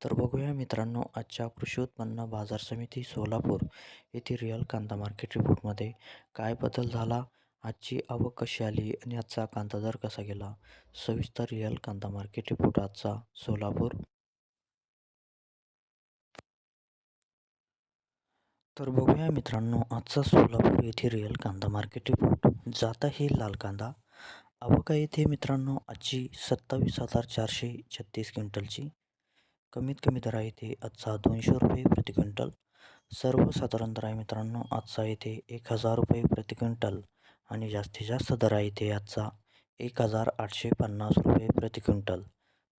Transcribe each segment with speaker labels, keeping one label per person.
Speaker 1: तर बघूया मित्रांनो आजच्या कृषी उत्पन्न बाजार समिती सोलापूर येथे रिअल कांदा मार्केट रिपोर्टमध्ये काय बदल झाला? आजची आवक कशी आली आणि आजचा कांदा दर कसा गेला? सविस्तर रिअल कांदा मार्केट रिपोर्ट आजचा सोलापूर. तर बघूया मित्रांनो आजचा सोलापूर येथे रिअल कांदा मार्केट रिपोर्ट. जात आहे लाल कांदा. आवका येथे मित्रांनो आजची सत्तावीस हजार चारशे छत्तीस क्विंटलची. कमीत कमी दर आहे ते आजचा दोनशे रुपये प्रति क्विंटल. सर्वसाधारण दर आहे मित्रांनो आजचा येथे एक हजार रुपये प्रति क्विंटल आणि जास्तीत जास्त दर आहे ते आजचा एक हजार आठशे पन्नास रुपये प्रति क्विंटल.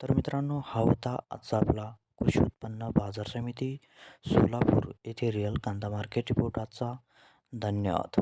Speaker 1: तर मित्रांनो हा होता आजचा आपला कृषी उत्पन्न बाजार समिती सोलापूर येथे रिअल कांदा मार्केट रिपोर्ट आजचा. धन्यवाद.